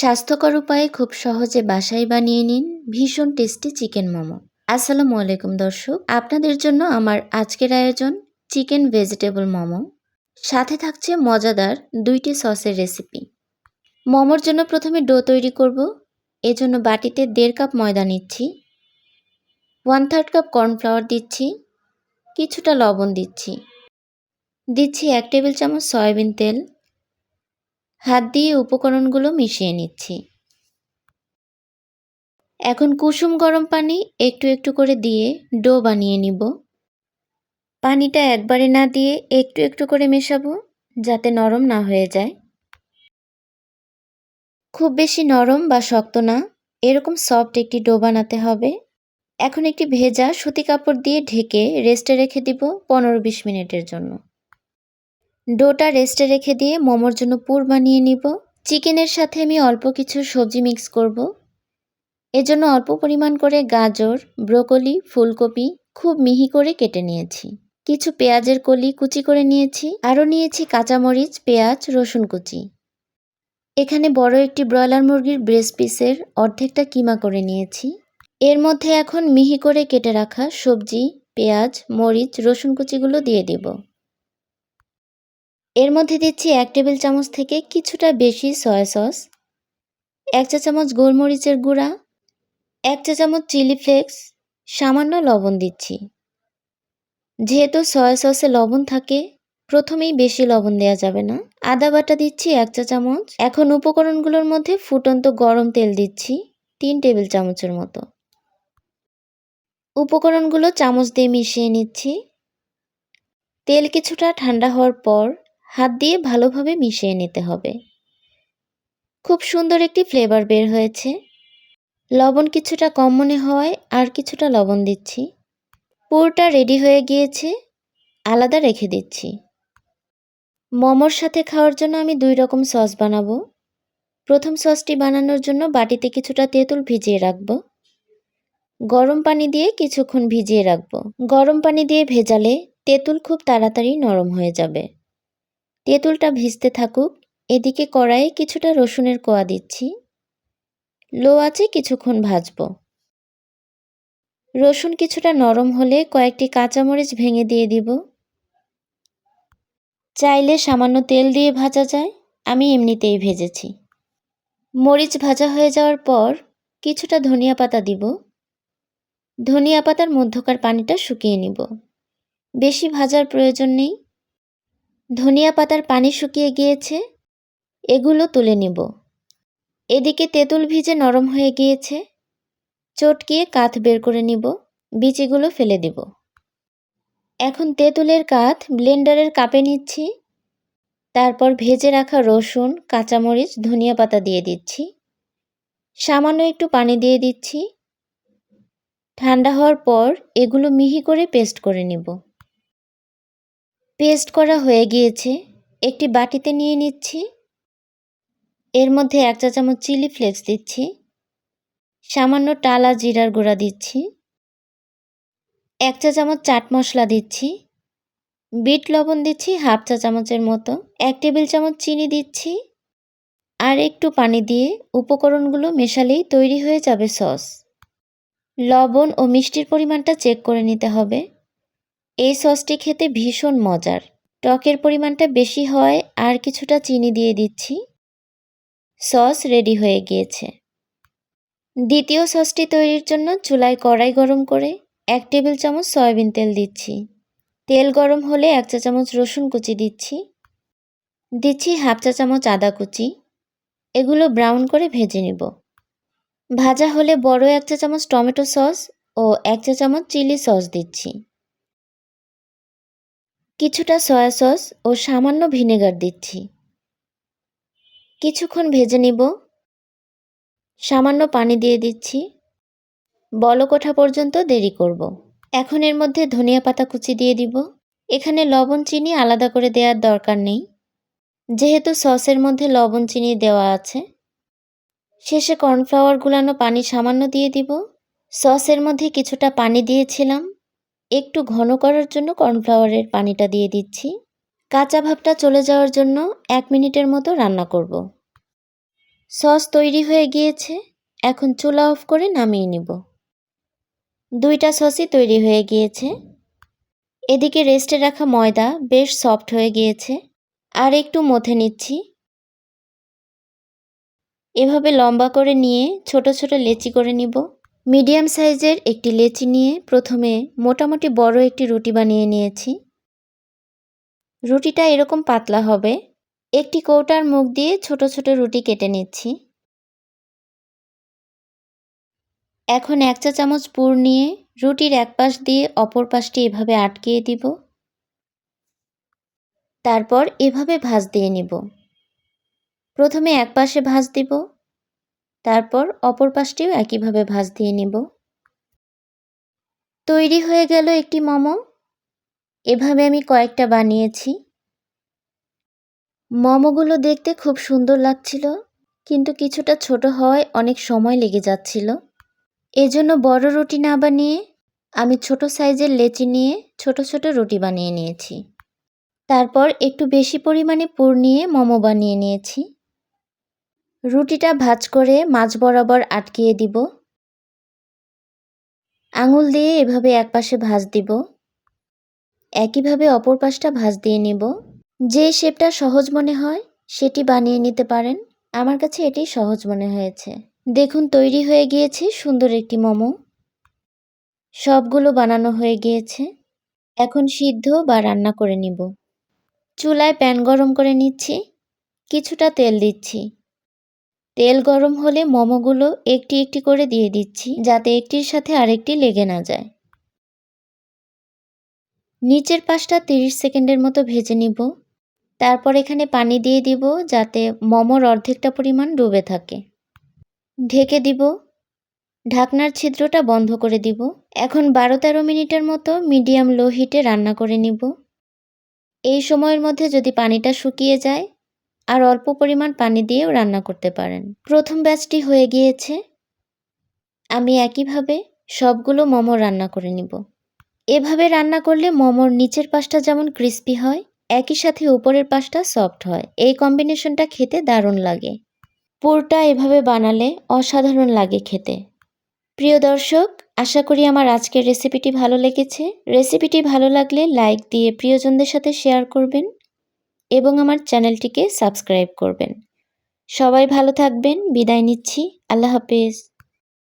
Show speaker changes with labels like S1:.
S1: স্বাস্থ্যকর উপায়ে খুব সহজে বাসায় বানিয়ে নিন ভীষণ টেস্টি চিকেন মোমো। আসসালামু আলাইকুম দর্শক, আপনাদের জন্য আমার আজকের আয়োজন চিকেন ভেজিটেবল মোমো। সাথে থাকছে মজাদার দুইটি সসের রেসিপি। মোমোর জন্য প্রথমে ডো তৈরি করব, এজন্য বাটিতে দেড় কাপ ময়দা নিচ্ছি, ওয়ান থার্ড কাপ কর্নফ্লাওয়ার দিচ্ছি, কিছুটা লবণ দিচ্ছি। দিচ্ছি এক টেবিল চামচ সয়াবিন তেল হাত দিয়ে উপকরণগুলো মিশিয়ে নিচ্ছি। এখন কুসুম গরম পানি একটু একটু করে দিয়ে ডো বানিয়ে নিব। পানিটা একবারে না দিয়ে একটু একটু করে মেশাবো যাতে নরম না হয়ে যায়। খুব বেশি নরম বা শক্ত না, এরকম সফট একটি ডো বানাতে হবে। এখন একটি ভেজা সুতি কাপড় দিয়ে ঢেকে রেস্টে রেখে দিব পনেরো বিশ মিনিটের জন্য। ডোটা রেস্টে রেখে দিয়ে মোমোর জন্য পুর বানিয়ে নিব। চিকেনের সাথে আমি অল্প কিছু সবজি মিক্স করব। এজন্য অল্প পরিমাণ করে গাজর, ব্রোকলি, ফুলকপি খুব মিহি করে কেটে নিয়েছি। কিছু পেঁয়াজের কলি কুচি করে নিয়েছি। আরও নিয়েছি কাঁচামরিচ, পেঁয়াজ, রসুন কুচি। এখানে বড় একটি ব্রয়লার মুরগির ব্রেস্ট পিসের অর্ধেকটা কিমা করে নিয়েছি। এর মধ্যে এখন মিহি করে কেটে রাখা সবজি, পেঁয়াজ, মরিচ, রসুন কুচিগুলো দিয়ে দিব। এর মধ্যে দিচ্ছি এক টেবিল চামচ থেকে কিছুটা বেশি সয়া সস, এক চা চামচ গোলমরিচের গুঁড়া, এক চা চামচ চিলি ফ্লেক্স, সামান্য লবণ দিচ্ছি। যেহেতু সয়া সসে লবণ থাকে, প্রথমেই বেশি লবণ দেওয়া যাবে না। আদা বাটা দিচ্ছি এক চা চামচ। এখন উপকরণগুলোর মধ্যে ফুটন্ত গরম তেল দিচ্ছি তিন টেবিল চামচের মতো। উপকরণগুলো চামচ দিয়ে মিশিয়ে নিচ্ছি। তেল কিছুটা ঠান্ডা হওয়ার পর হাত দিয়ে ভালোভাবে মিশিয়ে নিতে হবে। খুব সুন্দর একটি ফ্লেভার বের হয়েছে। লবণ কিছুটা কম মনে হওয়ায় আর কিছুটা লবণ দিচ্ছি। পুরোটা রেডি হয়ে গিয়েছে। আলাদা রেখে দিচ্ছি। মোমোর সাথে খাওয়ার জন্য আমি দুই রকম সস বানাবো। প্রথম সসটি বানানোর জন্য বাটিতে কিছুটা তেঁতুল ভিজিয়ে রাখব। গরম পানি দিয়ে কিছুক্ষণ ভিজিয়ে রাখব। গরম পানি দিয়ে ভেজালে তেঁতুল খুব তাড়াতাড়ি নরম হয়ে যাবে। তেঁতুলটা ভিজতে থাকুক। এদিকে কড়াইয়ে কিছুটা রসুনের কোয়া দিচ্ছি। লো আছে কিছুক্ষণ ভাজব। রসুন কিছুটা নরম হলে কয়েকটি কাঁচামরিচ ভেঙে দিয়ে দিব। চাইলে সামান্য তেল দিয়ে ভাজা যায়। আমি এমনিতেই ভেজেছি। মরিচ ভাজা হয়ে যাওয়ার পর কিছুটা ধনিয়া পাতা দিব। ধনিয়া পাতার মধ্যকার পানিটা শুকিয়ে নিব। বেশি ভাজার প্রয়োজন নেই। ধনিয়া পাতার পানি শুকিয়ে গিয়েছে, এগুলো তুলে নিব। এদিকে তেঁতুল ভিজে নরম হয়ে গিয়েছে, চটকিয়ে কাঠ বের করে নিব, বিচিগুলো ফেলে দিব। এখন তেঁতুলের কাঠ ব্লেন্ডারের কাপে নিচ্ছি, তারপর ভেজে রাখা রসুন, কাঁচামরিচ, ধনিয়া পাতা দিয়ে দিচ্ছি, সামান্য একটু পানি দিয়ে দিচ্ছি। ঠান্ডা হওয়ার পর এগুলো মিহি করে পেস্ট করে নিব। পেস্ট করা হয়ে গিয়েছে। একটি বাটিতে নিয়ে নিচ্ছি। এর মধ্যে এক চা চামচ চিলি ফ্লেক্স দিচ্ছি। সামান্য টালা জিরার গুঁড়া দিচ্ছি। এক চা চামচ চাট মশলা দিচ্ছি। বিট লবণ দিচ্ছি হাফ চা চামচের মতো। এক টেবিল চামচ চিনি দিচ্ছি। আর একটু পানি দিয়ে উপকরণগুলো মেশালেই তৈরি হয়ে যাবে সস। লবণ ও মিষ্টির পরিমাণটা চেক করে নিতে হবে। এই সসটি খেতে ভীষণ মজার। টকের পরিমাণটা বেশি হয়, আর কিছুটা চিনি দিয়ে দিচ্ছি। সস রেডি হয়ে গিয়েছে। দ্বিতীয় সসটি তৈরির জন্য চুলায় কড়াই গরম করে এক টেবিল চামচ সয়াবিন তেল দিচ্ছি। তেল গরম হলে এক চা চামচ রসুন কুচি দিচ্ছি। দিচ্ছি হাফ চা চামচ আদা কুচি। এগুলো ব্রাউন করে ভেজে নিব। ভাজা হলে বড় এক চা চামচ টমেটো সস ও এক চা চামচ চিলি সস দিচ্ছি। কিছুটা সয়া সস ও সামান্য ভিনেগার দিচ্ছি। কিছুক্ষণ ভেজে নিব। সামান্য পানি দিয়ে দিচ্ছি। বলক ওঠা পর্যন্ত দেরি করব। এখন এর মধ্যে ধনিয়া পাতা কুচি দিয়ে দিব। এখানে লবণ, চিনি আলাদা করে দেওয়ার দরকার নেই। যেহেতু সসের মধ্যে লবণ, চিনি দেওয়া আছে, শেষে কর্নফ্লাওয়ার গুলানো পানি সামান্য দিয়ে দিব। সসের মধ্যে কিছুটা পানি দিয়েছিলাম। একটু ঘন করার জন্য কর্নফ্লাওয়ারের পানিটা দিয়ে দিচ্ছি। কাঁচা ভাবটা চলে যাওয়ার জন্য এক মিনিটের মতো রান্না করব। সস তৈরি হয়ে গিয়েছে। এখন চুলা অফ করে নামিয়ে নিব। দুইটা সসই তৈরি হয়ে গিয়েছে। এদিকে রেস্টে রাখা ময়দা বেশ সফট হয়ে গিয়েছে। আর একটু মথে নিচ্ছি। এভাবে লম্বা করে নিয়ে ছোট ছোট লেচি করে নিব। মিডিয়াম সাইজের একটি লেচি নিয়ে প্রথমে মোটামুটি বড় একটি রুটি বানিয়ে নিয়েছি। রুটিটা এরকম পাতলা হবে। একটি কৌটার মুখ দিয়ে ছোট ছোট রুটি কেটে নিচ্ছি। এখন এক চা চামচ পুর নিয়ে রুটির এক পাশ দিয়ে অপর পাশটি এভাবে আটকিয়ে দিব। তারপর এভাবে ভাঁজ দিয়ে নিব। প্রথমে এক পাশে ভাঁজ দিব। তারপর অপর পাশটিও একইভাবে ভাঁজ দিয়ে নেব। তৈরি হয়ে গেল একটি মোমো। এভাবে আমি কয়েকটা বানিয়েছি। মোমোগুলো দেখতে খুব সুন্দর লাগছিল, কিন্তু কিছুটা ছোট হওয়ায় অনেক সময় লেগে যাচ্ছিল। এজন্য বড় রুটি না বানিয়ে আমি ছোট সাইজের লেচি নিয়ে ছোট ছোট রুটি বানিয়ে নিয়েছি। তারপর একটু বেশি পরিমাণে পুর নিয়ে মোমো বানিয়ে নিয়েছি। রুটিটা ভাজ করে মাছ বরাবর আটকিয়ে দিব। আঙুল দিয়ে এভাবে একপাশে ভাজ দিব। একইভাবে অপর পাশটা ভাজ দিয়ে নিব। যে শেপটা সহজ মনে হয়, সেটি বানিয়ে নিতে পারেন। আমার কাছে এটি সহজ মনে হয়েছে। দেখুন, তৈরি হয়ে গিয়েছে সুন্দর একটি মোমো। সবগুলো বানানো হয়ে গিয়েছে। এখন সিদ্ধ বা রান্না করে নিব। চুলায় প্যান গরম করে নিচ্ছি। কিছুটা তেল দিচ্ছি। তেল গরম হলে মোমোগুলো একটি একটি করে দিয়ে দিচ্ছি, যাতে একটির সাথে আরেকটি লেগে না যায়। নিচের পাশটা 30 সেকেন্ডের মতো ভেজে নিব। তারপর এখানে পানি দিয়ে দিব, যাতে মোমোর অর্ধেকটা পরিমাণ ডুবে থাকে। ঢেকে দিব। ঢাকনার ছিদ্রটা বন্ধ করে দিব। এখন বারো তেরো মিনিটের মতো মিডিয়াম লো হিটে রান্না করে নিব। এই সময়ের মধ্যে যদি পানিটা শুকিয়ে যায় আর অল্প পরিমাণ পানি দিয়েও রান্না করতে পারেন। প্রথম ব্যাচটি হয়ে গিয়েছে। আমি একইভাবে সবগুলো মোমো রান্না করে নিব। এভাবে রান্না করলে মোমোর নিচের পাশটা যেমন ক্রিস্পি হয়, একই সাথে উপরের পাশটা সফট হয়। এই কম্বিনেশনটা খেতে দারুণ লাগে। পুরটা এভাবে বানালে অসাধারণ লাগে খেতে। প্রিয় দর্শক, আশা করি আমার আজকের রেসিপিটি ভালো লেগেছে। রেসিপিটি ভালো লাগলে লাইক দিয়ে প্রিয়জনদের সাথে শেয়ার করবেন। এবং আমার চ্যানেলটিকে সাবস্ক্রাইব করবেন। সবাই ভালো থাকবেন বিদায় নিচ্ছি। আল্লাহ হাফেজ।